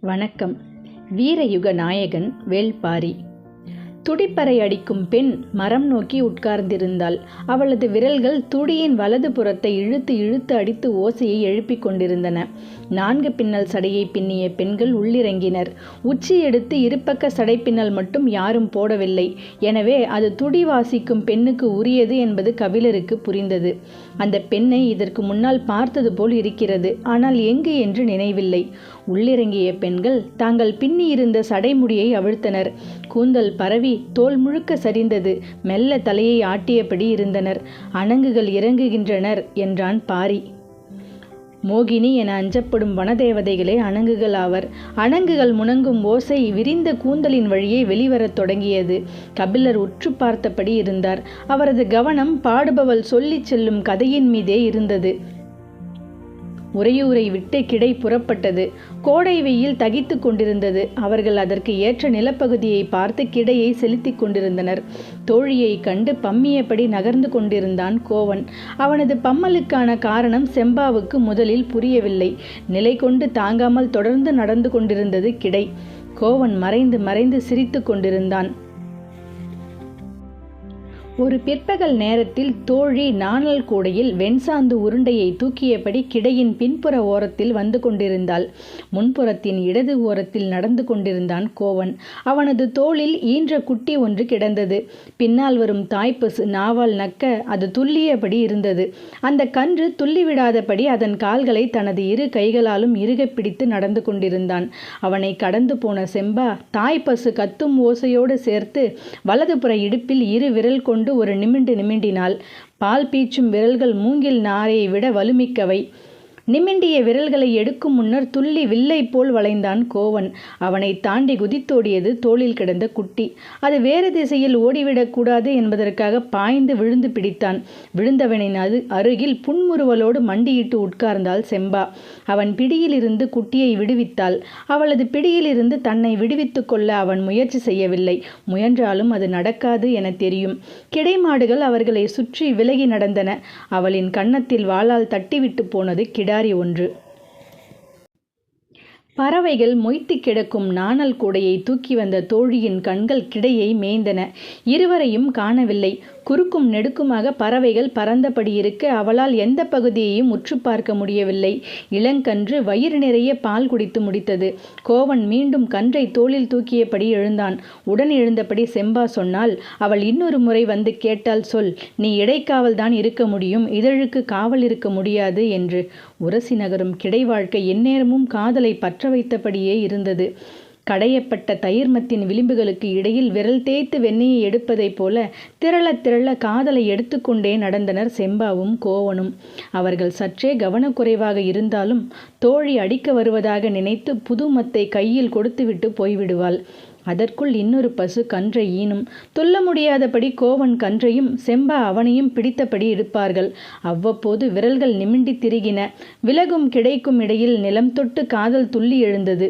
வணக்கம். வீரயுக நாயகன் வேள்பாரி. துடிப்பறை அடிக்கும் பெண் மரம் நோக்கி உட்கார்ந்திருந்தாள். அவளது விரல்கள் துடியின் வலது புறத்தை இழுத்து இழுத்து அடித்து ஓசையை எழுப்பிக் கொண்டிருந்தன. நான்கு பின்னல் சடையை பின்னிய பெண்கள் உள்ளிறங்கினர். உச்சி எடுத்து இருபக்க சடை பின்னல் மட்டும் யாரும் போடவில்லை. எனவே அது துடி வாசிக்கும் பெண்ணுக்கு உரியது என்பது கபிலருக்கு புரிந்தது. அந்த பெண்ணை இதற்கு முன்னால் பார்த்தது போல் இருக்கிறது. ஆனால் எங்கு என்று நினைவில்லை. உள்ளிறங்கிய பெண்கள் தாங்கள் பின்னியிருந்த சடைமுடியை அவிழ்த்தனர். கூந்தல் பரவி தோல் முழுக்க சரிந்தது. மெல்ல தலையை ஆட்டியபடி இருந்தனர். அணங்குகள் இறங்குகின்றனர் என்றான் பாரி. மோகினி என அஞ்சப்படும் வனதேவதைகளே அணங்குகள் ஆவர். அணங்குகள் முணங்கும் ஓசை விரிந்த கூந்தலின் வழியே வெளிவரத் தொடங்கியது. கபிலர் உற்று பார்த்தபடி இருந்தார். அவரது கவனம் பாடுபவள் சொல்லிச் செல்லும் கதையின் மீதே இருந்தது. உறையூரை விட்டு கிடை புறப்பட்டது. கோடை வெயில் தகித்து கொண்டிருந்தது. அவர்கள் அதற்கு ஏற்ற நிலப்பகுதியை பார்த்து கிடையை செலுத்திக் கொண்டிருந்தனர். தோழியை கண்டு பம்மியபடி நகர்ந்து கொண்டிருந்தான் கோவன். அவனது பம்மலுக்கான காரணம் செம்பாவுக்கு முதலில் புரியவில்லை. நிலை கொண்டு தாங்காமல் தொடர்ந்து நடந்து கொண்டிருந்தது கிடை. கோவன் மறைந்து மறைந்து சிரித்து கொண்டிருந்தான். ஒரு பிற்பகல் நேரத்தில் தோழி நாணல் கூடையில் வெண்சாந்து உருண்டையை தூக்கியபடி கிடையின் பின்புற ஓரத்தில் வந்து கொண்டிருந்தாள். முன்புறத்தின் இடது ஓரத்தில் நடந்து கொண்டிருந்தான் கோவன். அவனது தோளில் ஈன்ற குட்டி ஒன்று கிடந்தது. பின்னால் வரும் தாய்ப்பசு நாவால் நக்க அது துல்லியபடி இருந்தது. அந்த கன்று துள்ளிவிடாதபடி அதன் கால்களை தனது இரு கைகளாலும் இறுக பிடித்து நடந்து கொண்டிருந்தான். அவனை கடந்து போன செம்பா தாய்ப்பசு கத்தும் ஓசையோடு சேர்த்து வலதுபுற இடுப்பில் இரு விரல் கொண்டு கொண்டு ஒரு நிமிண்டு நிமிண்டினால் பால் பீச்சும் விரல்கள் மூங்கில் நாரையை விட வலுமிக்கவை. நிமிண்டிய விரல்களை எடுக்கும் முன்னர் துள்ளி வில்லை போல் வளைந்தான் கோவன். அவனை தாண்டி குதித்தோடியது தோளில் கிடந்த குட்டி. அது வேறு திசையில் ஓடிவிடக்கூடாது என்பதற்காக பாய்ந்து விழுந்து பிடித்தான். விழுந்தவனின் அது அருகில் புன்முறுவலோடு மண்டியிட்டு உட்கார்ந்தாள் செம்பா. அவன் பிடியிலிருந்து குட்டியை விடுவித்தாள். அவளது பிடியிலிருந்து தன்னை விடுவித்து கொள்ள அவன் முயற்சி செய்யவில்லை. முயன்றாலும் அது நடக்காது என தெரியும். கிடைமாடுகள் அவர்களை சுற்றி விலகி நடந்தன. அவளின் கன்னத்தில் வாளால் தட்டிவிட்டு போனது கிடா. கிடாரி ஒன்று. பறவைகள் மொய்த்து கிடக்கும் நாணல் கூடையை தூக்கி வந்த தோழியின் கண்கள் கிடையை மேய்ந்தன. இருவரையும் காணவில்லை. குறுக்கும் நெடுக்குமாக பறவைகள் பறந்தபடி இருக்க அவளால் எந்த பகுதியையும் உற்று பார்க்க முடியவில்லை. இளங்கன்று வயிறு நிறைய பால் குடித்து முடித்தது. கோவன் மீண்டும் கன்றை தோளில் தூக்கியபடி எழுந்தான். உடன் எழுந்தபடி செம்பா சொன்னால் அவள் இன்னொரு முறை வந்து கேட்டால் சொல். நீ இடைக்காவல் தான் இருக்க முடியும். இதழுக்கு காவல் இருக்க முடியாது என்று. உரசி நகரும் கிடை வாழ்க்கை எந்நேரமும் காதலை பற்ற வைத்தபடியே இருந்தது. கடையப்பட்ட தயிர்மத்தின் விளிம்புகளுக்கு இடையில் விரல் தேய்த்து வெண்ணெயை எடுப்பதைப் போல திரள திரள காதலை எடுத்துக்கொண்டே நடந்தனர் செம்பாவும் கோவனும். அவர்கள் சற்றே கவனக்குறைவாக இருந்தாலும் தோழி அடிக்க வருவதாக நினைத்து புதுமத்தை கையில் கொடுத்துவிட்டு போய்விடுவாள். அதற்குள் இன்னொரு பசு கன்றை ஈனும். துள்ள முடியாதபடி கோவன் கன்றையும் செம்பா அவனையும் பிடித்தபடி இருப்பார்கள் அவ்வப்போது விரல்கள் நிமிண்டி திரிகின. விலகும் கிடைக்கும் இடையில் நிலம் தொட்டு காதல் துள்ளி எழுந்தது.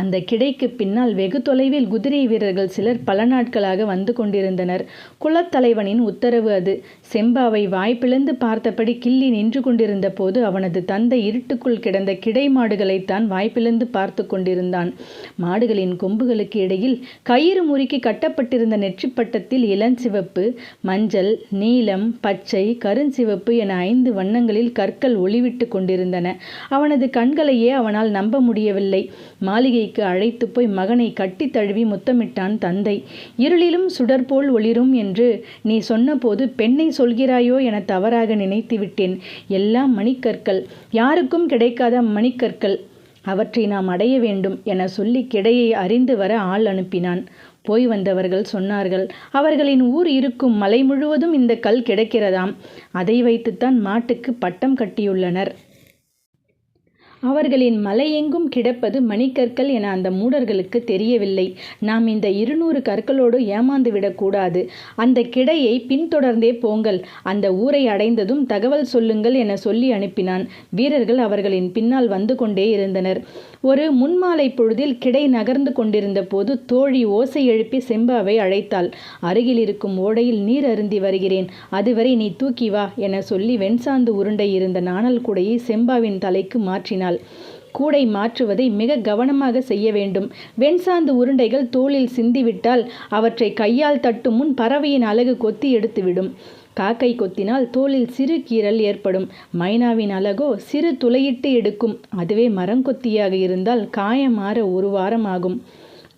அந்த கிடைக்கு பின்னால் வெகு தொலைவில் குதிரை வீரர்கள் சிலர் பல நாட்களாக வந்து கொண்டிருந்தனர். குலத்தலைவனின் உத்தரவு அது. செம்பாவை வாய்ப்பிழந்து பார்த்தபடி கிள்ளி நின்று கொண்டிருந்த போது அவனது தந்தை இருட்டுக்குள் கிடந்த கிடை மாடுகளைத்தான் வாய்ப்பிழந்து பார்த்து கொண்டிருந்தான். மாடுகளின் கொம்புகளுக்கு இடையில் கயிறு முறுக்கி கட்டப்பட்டிருந்த நெற்றிப்பட்டத்தில் இளஞ்சிவப்பு மஞ்சள் நீலம் பச்சை கருஞ்சிவப்பு என ஐந்து வண்ணங்களில் கற்கள் ஒளிவிட்டு கொண்டிருந்தன. அவனது கண்களையே அவனால் நம்ப முடியவில்லை. மாளிகை மாளிகைக்கு அழைத்து போய் மகனை கட்டி தழுவி முத்தமிட்டான் தந்தை. இருளிலும் சுடர்போல் ஒளிரும் என்று நீ சொன்னபோது பெண்ணை சொல்கிறாயோ என தவறாக நினைத்து விட்டேன். எல்லாம் மணிக்கற்கள். யாருக்கும் கிடைக்காத மணிக்கற்கள். அவற்றை நாம் அடைய வேண்டும் என சொல்லி கிடையை அறிந்து வர ஆள் அனுப்பினான். போய் வந்தவர்கள் சொன்னார்கள் அவர்களின் ஊர் இருக்கும் மலை முழுவதும் இந்த கல் கிடைக்கிறதாம். அதை வைத்துத்தான் மாட்டுக்கு பட்டம் கட்டியுள்ளனர். அவர்களின் மலையெங்கும் கிடப்பது மணிக்கற்கள் என அந்த மூடர்களுக்கு தெரியவில்லை. நாம் இந்த இருநூறு கற்களோடு ஏமாந்து விடக்கூடாது அந்த கிடையை பின்தொடர்ந்தே போங்கள். அந்த ஊரை அடைந்ததும் தகவல் சொல்லுங்கள் என சொல்லி அனுப்பினான். வீரர்கள் அவர்களின் பின்னால் வந்து கொண்டே இருந்தனர். ஒரு முன்மாலை பொழுதில் கிடை நகர்ந்து கொண்டிருந்த போது தோழி ஓசை எழுப்பி செம்பாவை அழைத்தாள். அருகில் இருக்கும் ஓடையில் நீர் அருந்தி வருகிறேன். அதுவரை நீ தூக்கி வா என சொல்லி வெண்சாந்து உருண்டை இருந்த நாணல் கூடையை செம்பாவின் தலைக்கு மாற்றினாள். கூடை மாற்றுவதை மிக கவனமாக செய்ய வேண்டும். வெண்சாந்து உருண்டைகள் தோளில் சிந்திவிட்டால் அவற்றை கையால் தட்டும் முன் பறவையின் அழகு கொத்தி எடுத்துவிடும். காக்கை கொத்தினால் தோலில் சிறு கீறல் ஏற்படும். மைனாவின் அலகோ சிறு துளையிட்டு எடுக்கும். அதுவே மரங்கொத்தியாக இருந்தால் காயமாற ஒரு வாரம் ஆகும்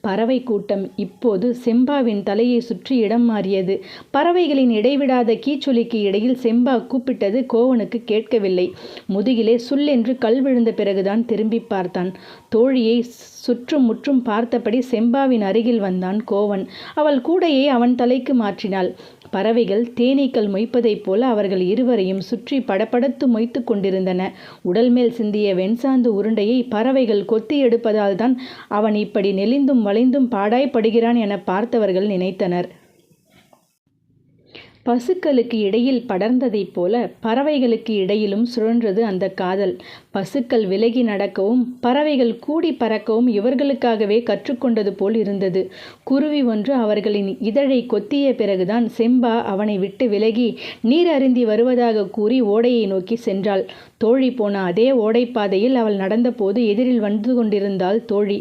பறவை கூட்டம் இப்போது செம்பாவின் தலையை சுற்றி இடம் மாறியது. பறவைகளின் இடைவிடாத கீச்சொலிக்கு இடையில் செம்பா கூப்பிட்டது கோவனுக்கு கேட்கவில்லை. முதுகிலே சுல்லென்று கல் விழுந்த பிறகுதான் திரும்பி பார்த்தான். தோழியை சுற்றும் முற்றும் பார்த்தபடி செம்பாவின் அருகில் வந்தான் கோவன். அவள் கூடையை அவன் தலைக்கு மாற்றினாள். பறவைகள் தேனீக்கள் மொய்ப்பதைப் போல அவர்கள் இருவரையும் சுற்றி படபடத்து மொய்த்து கொண்டிருந்தன. உடல் மேல் சிந்திய வெண்சாந்து உருண்டையை பறவைகள் கொத்தி எடுப்பதால் தான் அவன் இப்படி நெளிந்தும் வளைந்தும் பாடாய்ப்படுகிறான் என பார்த்தவர்கள் நினைத்தனர். பசுக்களுக்கு இடையில் படர்ந்ததைப் போல பறவைகளுக்கு இடையிலும் சுழன்றது அந்த காதல். பசுக்கள் விலகி நடக்கவும் பறவைகள் கூடி பறக்கவும் இவர்களுக்காகவே கற்றுக்கொண்டது போல் இருந்தது. குருவி ஒன்று அவர்களின் இதழை கொத்திய பிறகுதான் செம்பா அவனை விட்டு விலகி நீர் அருந்தி வருவதாக கூறி ஓடையை நோக்கி சென்றாள். தோழி போன அதே ஓடைப்பாதையில் அவள் நடந்தபோது எதிரில் வந்து கொண்டிருந்தாள் தோழி.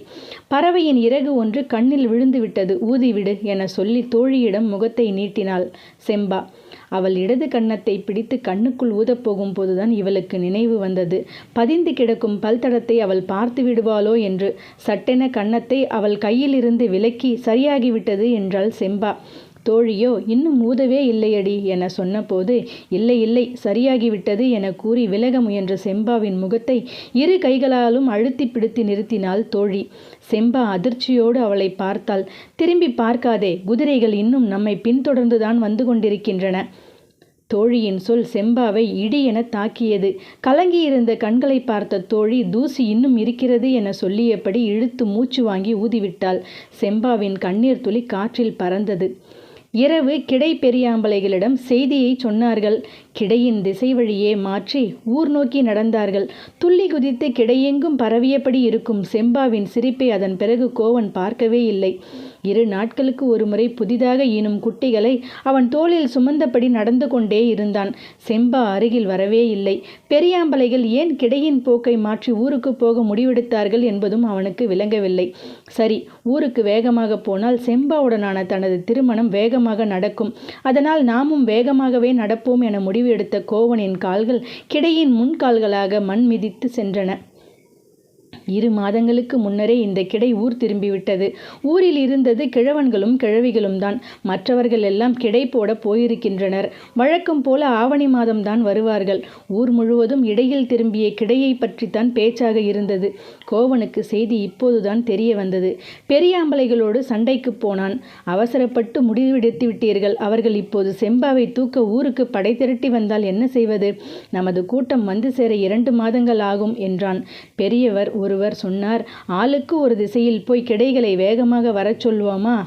பறவையின் இறகு ஒன்று கண்ணில் விழுந்து விட்டது ஊதிவிடு என சொல்லி தோழியிடம் முகத்தை நீட்டினாள் செம்பா. அவள் இடது கன்னத்தை பிடித்து கண்ணுக்குள் ஊதப்போகும் போதுதான் இவளுக்கு நினைவு வந்தது. பதிந்து கிடக்கும் பல்தடத்தை அவள் பார்த்து விடுவாளோ என்று சட்டென கன்னத்தை அவள் கையிலிருந்து விலக்கி சரியாகிவிட்டது என்றாள் செம்பா. தோழியோ இன்னும் ஊதவே இல்லையடி என சொன்னபோது இல்லை இல்லை சரியாகிவிட்டது என கூறி விலக முயன்ற செம்பாவின் முகத்தை இரு கைகளாலும் அழுத்தி பிடித்து நிறுத்தினாள் தோழி. செம்பா அதிர்ச்சியோடு அவளை பார்த்தாள். திரும்பி பார்க்காதே குதிரைகள் இன்னும் நம்மை பின்தொடர்ந்துதான் வந்து கொண்டிருக்கின்றன. தோழியின் சொல் செம்பாவை இடி என தாக்கியது. கலங்கியிருந்த கண்களை பார்த்த தோழி தூசி இன்னும் இருக்கிறது என சொல்லியபடி இழுத்து மூச்சு வாங்கி ஊதிவிட்டாள். செம்பாவின் கண்ணீர் துளி காற்றில் பறந்தது. இரவு கிடை பெரியாம்பளைகளிடம் செய்தியை சொன்னார்கள். கிடையின் திசை வழியே மாற்றி ஊர் நோக்கி நடந்தார்கள். துள்ளி குதித்து கிடையெங்கும் பரவியபடி இருக்கும் செம்பாவின் சிரிப்பை அதன் பிறகு கோவன் பார்க்கவே இல்லை. இரு நாட்களுக்கு ஒருமுறை புதிதாக ஈனும் குட்டிகளை அவன் தோளில் சுமந்தபடி நடந்து கொண்டே இருந்தான். செம்பா அருகில் வரவே இல்லை. பெரியாம்பலைகள் ஏன் கிடையின் போக்கை மாற்றி ஊருக்கு போக முடிவெடுத்தார்கள் என்பதும் அவனுக்கு விளங்கவில்லை. சரி ஊருக்கு வேகமாக போனால் செம்பாவுடனான தனது திருமணம் வேகமாக நடக்கும். அதனால் நாமும் வேகமாகவே நடப்போம் என முடிவு எடுத்த கோவனின் கால்கள் கிடையின் முன்கால்களாக மண் மிதித்து சென்றன. இரு மாதங்களுக்கு முன்னரே இந்த கிடை ஊர் திரும்பிவிட்டது. ஊரில் இருந்தது கிழவன்களும் கிழவிகளும் தான் மற்றவர்கள் எல்லாம் கிடை போட போயிருக்கின்றனர். வழக்கம் போல ஆவணி மாதம்தான் வருவார்கள். ஊர் முழுவதும் இடையில் திரும்பிய கிடையை பற்றித்தான் பேச்சாக இருந்தது. கோவனுக்கு செய்தி இப்போதுதான் தெரிய வந்தது. பெரியாம்பளைகளோடு சண்டைக்கு போனான். அவசரப்பட்டு முடிவெடுத்து விட்டீர்கள். அவர்கள் இப்போது செம்பாவை தூக்க ஊருக்கு படை திரட்டி வந்தால் என்ன செய்வது? நமது கூட்டம் வந்து சேர இரண்டு மாதங்கள் ஆகும் என்றான். பெரியவர் ஒருவர் சொன்னார் ஆளுக்கு ஒரு திசையில் போய் கிடைகளை வேகமாக வரச் சொல்வோமா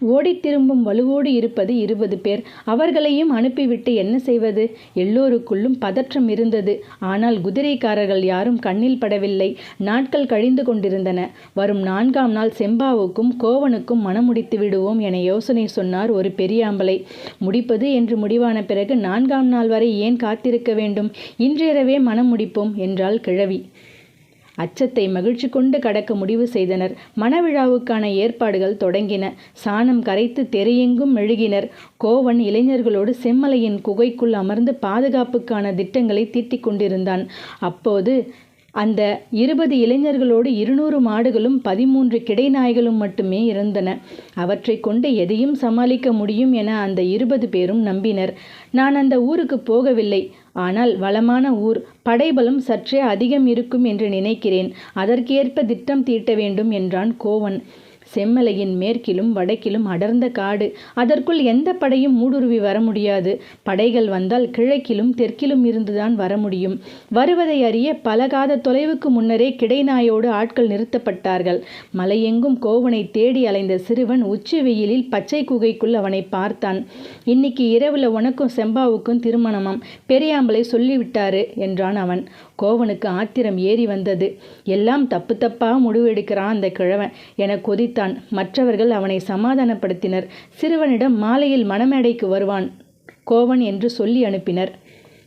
ஓடித் திரும்பும் வலுவோடு இருப்பது இருபது பேர். அவர்களையும் அனுப்பிவிட்டு என்ன செய்வது? எல்லோருக்குள்ளும் பதற்றம் இருந்தது. ஆனால் குதிரைக்காரர்கள் யாரும் கண்ணில் படவில்லை. நாட்கள் கழிந்து கொண்டிருந்தன. வரும் நான்காம் நாள் செம்பாவுக்கும் கோவனுக்கும் மனமுடித்து விடுவோம் என யோசனை சொன்னார் ஒரு பெரியாம்பலை முடிப்பது என்று முடிவான பிறகு நான்காம் நாள் வரை ஏன் காத்திருக்க வேண்டும்? இன்றிரவே மனம் முடிப்போம் என்றாள் கிழவி. அச்சத்தை மகிழ்ச்சி கொண்டு கடக்க முடிவு செய்தனர். மணவிழாவுக்கான ஏற்பாடுகள் தொடங்கின. சாணம் கரைத்து தெரியெங்கும் மெழுகினர். கோவன் இளைஞர்களோடு செம்மலையின் குகைக்குள் அமர்ந்து பாதுகாப்புக்கான திட்டங்களை தீட்டிக் கொண்டிருந்தான். அப்போது அந்த இருபது இளைஞர்களோடு இருநூறு மாடுகளும் பதிமூன்று கிடைநாய்களும் மட்டுமே இருந்தன. அவற்றை கொண்டு எதையும் சமாளிக்க முடியும் என அந்த இருபது பேரும் நம்பினர். நான் அந்த ஊருக்கு போகவில்லை. ஆனால் வளமான ஊர் படைபலம் சற்றே அதிகம் இருக்கும் என்று நினைக்கிறேன். அதற்கேற்ப திட்டம் தீட்ட வேண்டும் என்றான் கோவன். செம்மலையின் மேற்கிலும் வடக்கிலும் அடர்ந்த காடு. அதற்குள் எந்த படையும் ஊடுருவி வர முடியாது. படைகள் வந்தால் கிழக்கிலும் தெற்கிலும் இருந்துதான் வர முடியும். வருவதை அறிய பலகாத தொலைவுக்கு முன்னரே கிடைநாயோடு ஆட்கள் நிறுத்தப்பட்டார்கள். மலையெங்கும் கோவனை தேடி அலைந்த சிறுவன் உச்சி வெயிலில் பச்சை குகைக்குள் அவனை பார்த்தான். இன்னைக்கு இரவுல உனக்கும் செம்பாவுக்கும் திருமணமாம். பெரியாம்பலை சொல்லிவிட்டாரு என்றான் அவன். கோவனுக்கு ஆத்திரம் ஏறி வந்தது. எல்லாம் தப்பு தப்பாக முடிவெடுக்கிறான் அந்த கிழவன். என கொதித்தான். மற்றவர்கள் அவனை சமாதானப்படுத்தினர். சிறுவனிடம் மாலையில் மணமேடைக்கு வருவான். கோவன் என்று சொல்லி அனுப்பினர்.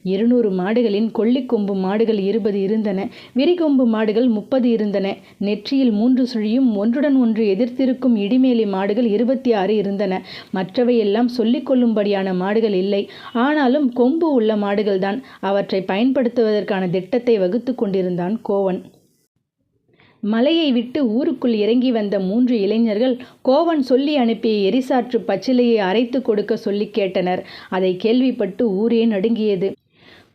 இருநூறு மாடுகளின் கொள்ளிக்கொம்பு மாடுகள் இருபது இருந்தன. விரிகொம்பு மாடுகள் முப்பது இருந்தன. நெற்றியில் மூன்று சுழியும் ஒன்றுடன் ஒன்று எதிர்த்திருக்கும் இடிமேலி மாடுகள் இருபத்தி ஆறு இருந்தன. மற்றவையெல்லாம் சொல்லிக் கொள்ளும்படியான மாடுகள் இல்லை. ஆனாலும் கொம்பு உள்ள மாடுகள்தான். அவற்றை பயன்படுத்துவதற்கான திட்டத்தை வகுத்து கொண்டிருந்தான் கோவன். மலையை விட்டு ஊருக்குள் இறங்கி வந்த மூன்று இளைஞர்கள் கோவன் சொல்லி அனுப்பிய எரிசாற்று பச்சிலையை அரைத்து கொடுக்க சொல்லி கேட்டனர். அதை கேள்விப்பட்டு ஊரே நடுங்கியது.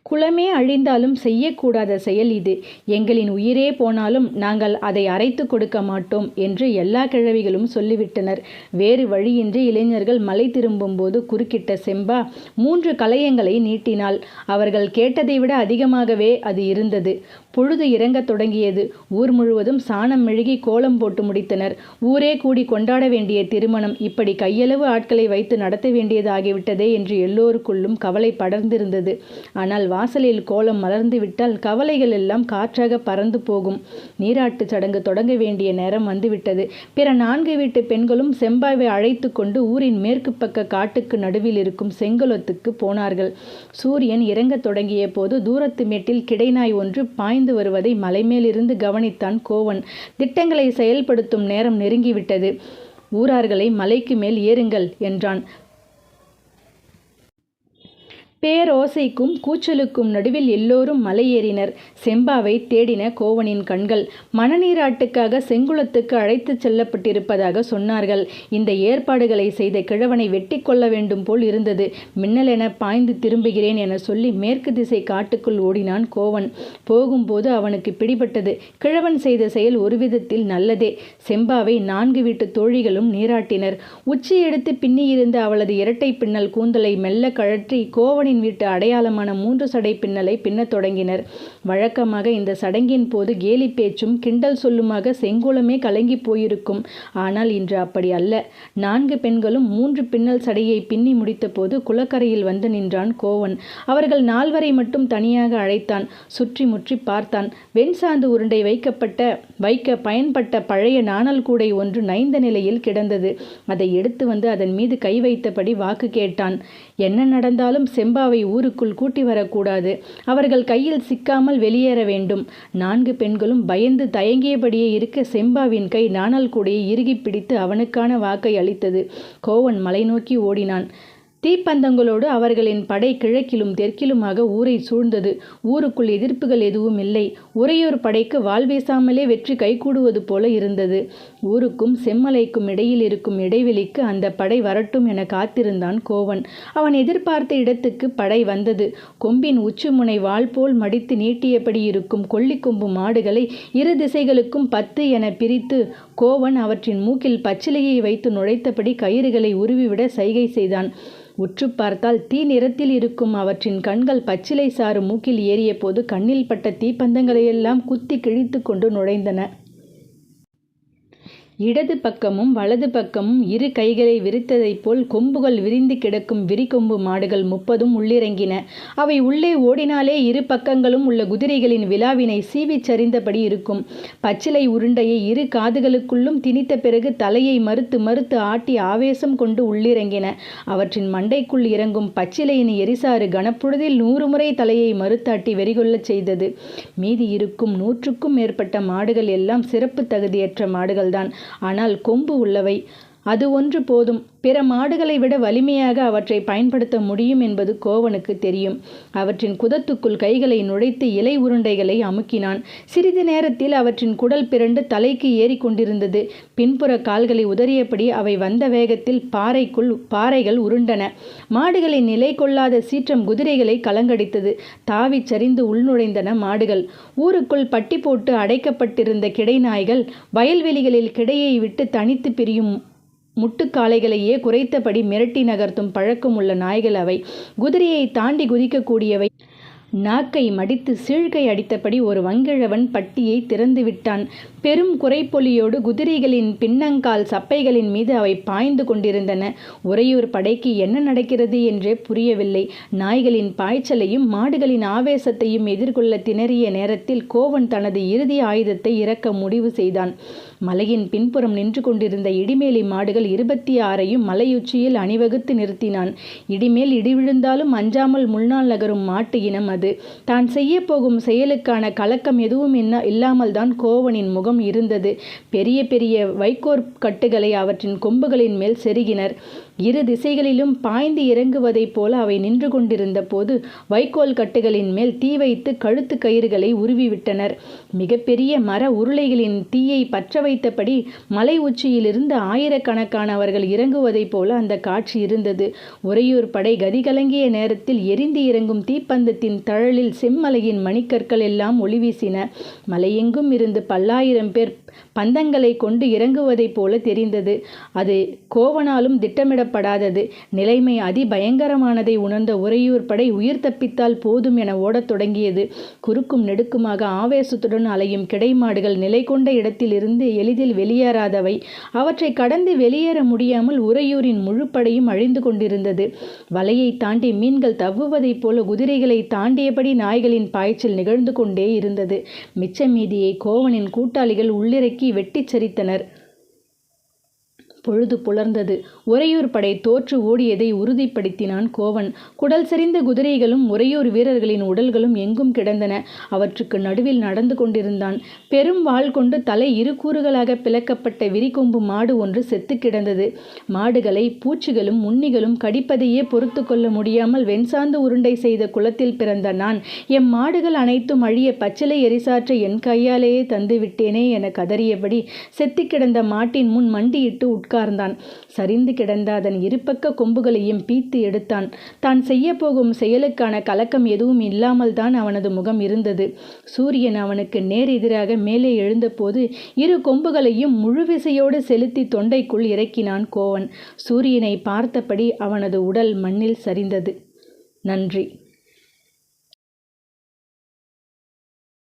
குலமே அழிந்தாலும் செய்யக்கூடாத செயல் இது. எங்களின் உயிரே போனாலும் நாங்கள் அதை அரைத்து கொடுக்க மாட்டோம் என்று எல்லா கிழவிகளும் சொல்லிவிட்டனர். வேறு வழியின்றி இளைஞர்கள் மலை திரும்பும்போது குறுக்கிட்ட செம்பா மூன்று கலையங்களை நீட்டினாள். அவர்கள் கேட்டதை விட அதிகமாகவே அது இருந்தது. பொழுது இறங்கத் தொடங்கியது. ஊர் முழுவதும் சாணம் மெழுகி கோலம் போட்டு முடித்தனர். ஊரே கூடி கொண்டாட வேண்டிய திருமணம் இப்படி கையளவு ஆட்களை வைத்து நடத்த வேண்டியதாகிவிட்டதே என்று எல்லோருக்குள்ளும் கவலை படர்ந்திருந்தது. ஆனால் வாசலில் கோலம் மலர்ந்து விட்டால் கவலைகள் எல்லாம் காற்றாக பறந்து போகும். நீராட்டு சடங்கு தொடங்க வேண்டிய நேரம் வந்துவிட்டது. பிற நான்கு வீட்டு பெண்களும் செம்பாவை அழைத்து கொண்டு ஊரின் மேற்கு பக்க காட்டுக்கு நடுவில் இருக்கும் செங்குளத்துக்கு போனார்கள். சூரியன் இறங்கத் தொடங்கிய போது தூரத்து மேட்டில் கிடைநாய் ஒன்று பாய்ந்து வருவதை மலைமேலிருந்து கவனித்தான் கோவன். திட்டங்களை செயல்படுத்தும் நேரம் நெருங்கிவிட்டது. ஊரார்களை மலைக்கு மேல் ஏறுங்கள் என்றான். பேரோசைக்கும் கூச்சலுக்கும் நடுவில் எல்லோரும் மலையேறினர். செம்பாவை தேடின கோவனின் கண்கள் மணநீராட்டுக்காக செங்குளத்துக்கு அழைத்துச் செல்லப்பட்டிருப்பதாக சொன்னார்கள். இந்த ஏற்பாடுகளை செய்த கிழவனை வெட்டி கொள்ள வேண்டும் போல் இருந்தது. மின்னலென பாய்ந்து திரும்புகிறேன் என சொல்லி மேற்கு திசை காட்டுக்குள் ஓடினான் கோவன். போகும்போது அவனுக்கு பிடிபட்டது. கிழவன் செய்த செயல் ஒரு விதத்தில் நல்லதே. செம்பாவை நான்கு வீட்டு தோழிகளும் நீராட்டினர். உச்சி எடுத்து பின்னியிருந்த அவளது இரட்டை பின்னல் கூந்தலை மெல்ல கழற்றி கோவனின் வீட்டு அடையாளமான மூன்று சடை பின்னலை பின்னத் தொடங்கினர். வழக்கமாக இந்த சடங்கின் போது கேலி பேச்சும் கிண்டல் சொல்லுமாக செங்கோலமே கலங்கி போயிருக்கும். ஆனால் இன்று அப்படி அல்ல. நான்கு பெண்களும் மூன்று பின்னல் சடையை பின்னி முடித்தபோது குளக்கரையில் வந்து நின்றான் கோவன். அவர்கள் நால்வரை மட்டும் தனியாக அழைத்தான். சுற்றி முற்றி பார்த்தான். வெண்சாந்து உருண்டை வைக்கப்பட்ட வைக்க பயன்பட்ட பழைய நாணல் கூடை ஒன்று நைந்த நிலையில் கிடந்தது. அதை எடுத்து வந்து அதன் மீது கை வைத்தபடி வாக்கு கேட்டான். என்ன நடந்தாலும் செம்பாவை ஊருக்குள் கூட்டி வரக்கூடாது. அவர்கள் கையில் சிக்காமல் வெளியேற வேண்டும். நான்கு பெண்களும் பயந்து தயங்கியபடியே இருக்க செம்பாவின் கை நாணல் கூடையை இறுகி பிடித்து அவனுக்கான வாக்கை அளித்தது. கோவன் மலை நோக்கி ஓடினான். தீப்பந்தங்களோடு அவர்களின் படை கிழக்கிலும் தெற்கிலுமாக ஊரை சூழ்ந்தது. ஊருக்குள் எதிர்ப்புகள் எதுவும் இல்லை. ஒரேயொரு படைக்கு வாள் வீசாமலே வெற்றி கைகூடுவது போல இருந்தது. ஊருக்கும் செம்மலைக்கும் இடையில் இருக்கும் இடைவெளிக்கு அந்த படை வரட்டும் என காத்திருந்தான் கோவன். அவன் எதிர்பார்த்த இடத்துக்கு படை வந்தது. கொம்பின் உச்சிமுனை வாள் போல் மடித்து நீட்டியபடி இருக்கும் கொல்லிக்கொம்பு மாடுகளை இரு திசைகளுக்கும் பத்து என பிரித்து கோவன் அவற்றின் மூக்கில் பச்சிலையை வைத்து நுழைத்தபடி கயிறுகளை உருவிவிட சைகை செய்தான். உற்று பார்த்தால் தீ நிறத்தில் இருக்கும் அவற்றின் கண்கள் பச்சிலை சாறு மூக்கில் ஏறிய போது கண்ணில் பட்ட தீப்பந்தங்களையெல்லாம் குத்தி கிழித்து கொண்டு நுழைந்தன. இடது பக்கமும் வலது பக்கமும் இரு கைகளை விரித்ததைப் போல் கொம்புகள் விரிந்து கிடக்கும் விரிகொம்பு மாடுகள் முப்பதும் உள்ளிறங்கின. அவை உள்ளே ஓடினாலே இரு பக்கங்களும் உள்ள குதிரைகளின் விழாவினை சீவிச் சரிந்தபடி இருக்கும். பச்சிலை உருண்டையை இரு காதுகளுக்குள்ளும் திணித்த பிறகு தலையை மறுத்து மறுத்து ஆட்டி ஆவேசம் கொண்டு உள்ளிறங்கின. அவற்றின் மண்டைக்குள் இறங்கும் பச்சிலையின் எரிசாறு கனப்பொழுதில் நூறு முறை தலையை மறுத்தாட்டி வெறிகொள்ளச் செய்தது. மீதி இருக்கும் நூற்றுக்கும் மேற்பட்ட மாடுகள் எல்லாம் சிறப்பு தகுதியற்ற மாடுகள்தான். ஆனால் கொம்பு உள்ளவை. அது ஒன்று போதும். பிற மாடுகளை விட வலிமையாக அவற்றை பயன்படுத்த முடியும் என்பது கோவனுக்கு தெரியும். அவற்றின் குதத்துக்குள் கைகளை நுழைத்து இலை உருண்டைகளை அமுக்கினான். சிறிது நேரத்தில் அவற்றின் குடல் பிறண்டு தலைக்கு ஏறி கொண்டிருந்தது. பின்புற கால்களை உதறியபடி அவை வந்த வேகத்தில் பாறைக்குள் பாறைகள் உருண்டன. மாடுகளை நிலை கொள்ளாத சீற்றம் குதிரைகளை கலங்கடித்தது. தாவிச் சரிந்து உள்நுழைந்தன மாடுகள். ஊருக்குள் பட்டி போட்டு அடைக்கப்பட்டிருந்த கிடைநாய்கள் வயல்வெளிகளில் கிடையை விட்டு தனித்து பிரியும் முட்டுக்காளைகளையே குறைத்தபடி மிரட்டி நகர்த்தும் பழக்கம் உள்ள நாய்கள் அவை. குதிரையை தாண்டி குதிக்கக்கூடியவை. நாக்கை மடித்து சீழ்கை அடித்தபடி ஒரு வங்கிழவன் பட்டியை திறந்து விட்டான். பெரும் குறைப்பொலியோடு குதிரைகளின் பின்னங்கால் சப்பைகளின் மீது அவை பாய்ந்து கொண்டிருந்தன. உறையூர் படைக்கு என்ன நடக்கிறது என்றே புரியவில்லை. நாய்களின் பாய்ச்சலையும் மாடுகளின் ஆவேசத்தையும் எதிர்கொள்ள திணறிய நேரத்தில் கோவன் தனது இறுதி ஆயுதத்தை இறக்க முடிவு செய்தான். மலையின் பின்புறம் நின்று கொண்டிருந்த இடிமேலி மாடுகள் இருபத்தி ஆறையும் மலையுச்சியில் அணிவகுத்து நிறுத்தினான். இடிமேல் இடி விழுந்தாலும் அஞ்சாமல் முன்னாள் நகரும் மாட்டு இனம் அது. தான் செய்ய போகும் செயலுக்கான கலக்கம் எதுவும் என்ன இல்லாமல் தான் கோவனின் முகம் இருந்தது. பெரிய பெரிய வைக்கோற் கட்டுகளை அவற்றின் கொம்புகளின் மேல் செருகினர். இரு திசைகளிலும் பாய்ந்து இறங்குவதைப் போல அவை நின்று கொண்டிருந்த போது வைக்கோல் கட்டுகளின் மேல் தீ வைத்து கழுத்து கயிறுகளை உருவிவிட்டனர். மிகப்பெரிய மர உருளைகளின் தீயை பற்ற வைத்தபடி மலை உச்சியிலிருந்து ஆயிரக்கணக்கானவர்கள் இறங்குவதைப் போல அந்த காட்சி இருந்தது. உறையூர் படை கதிகலங்கிய நேரத்தில் எரிந்து இறங்கும் தீப்பந்தத்தின் தழலில் செம்மலையின் மணிக்கற்கள் எல்லாம் ஒளி வீசின. மலையெங்கும் இருந்து பல்லாயிரம் பேர் பந்தங்களை கொண்டு இறங்குவதைப் போல தெரிந்தது. அது கோவனாலும் திட்டமிட திட்டமிடப்படாதது நிலைமை அதிபயங்கரமானதை உணர்ந்த உறையூர் படை உயிர் தப்பித்தால் போதும் என ஓடத் தொடங்கியது. குறுக்கும் நெடுக்குமாக ஆவேசத்துடன் அலையும் கிடைமாடுகள் நிலை கொண்ட இடத்திலிருந்து எளிதில் வெளியேறாதவை. அவற்றை கடந்து வெளியேற முடியாமல் உறையூரின் முழு படையும் அழிந்து கொண்டிருந்தது. வலையை தாண்டி மீன்கள் தவ்வுவதைப் போல குதிரைகளை தாண்டியபடி நாய்களின் பாய்ச்சல் நிகழ்ந்து கொண்டே இருந்தது. மிச்ச மீதியை கோவனின் கூட்டாளிகள் உள்ளிறக்கி வெட்டிச் சரித்தனர். பொழுது புலர்ந்தது. உறையூர் படை தோற்று ஓடியதை உறுதிப்படுத்தினான் கோவன். குடல் சரிந்த குதிரைகளும் உறையூர் வீரர்களின் உடல்களும் எங்கும் கிடந்தன. அவற்றுக்கு நடுவில் நடந்து கொண்டிருந்தான். பெரும் வாள் கொண்டு தலை இரு கூறுகளாக பிளக்கப்பட்ட விரிகொம்பு மாடு ஒன்று செத்து கிடந்தது. மாடுகளை பூச்சிகளும் உண்ணிகளும் கடிப்பதையே பொறுத்து கொள்ள முடியாமல் வெண்சாந்து உருண்டை செய்த குலத்தில் பிறந்த நான் எம் மாடுகள் அனைத்தும் அழிய பச்சிலை எரிசாற்றை என் கையாலேயே தந்துவிட்டேனே என கதறியபடி செத்து கிடந்த மாட்டின் முன் மண்டியிட்டு உட்கார்ந்தான். சரிந்து கிடந்த அதன் இருபக்க கொம்புகளையும் பீத்து எடுத்தான். தான் செய்ய போகும் செயலுக்கான கலக்கம் எதுவும் இல்லாமல் தான் அவனது முகம் இருந்தது. சூரியன் அவனுக்கு நேர் எதிராக மேலே எழுந்தபோது இரு கொம்புகளையும் முழுவிசையோடு செலுத்தி தொண்டைக்குள் இறக்கினான் கோவன். சூரியனை பார்த்தபடி அவனது உடல் மண்ணில் சரிந்தது. நன்றி.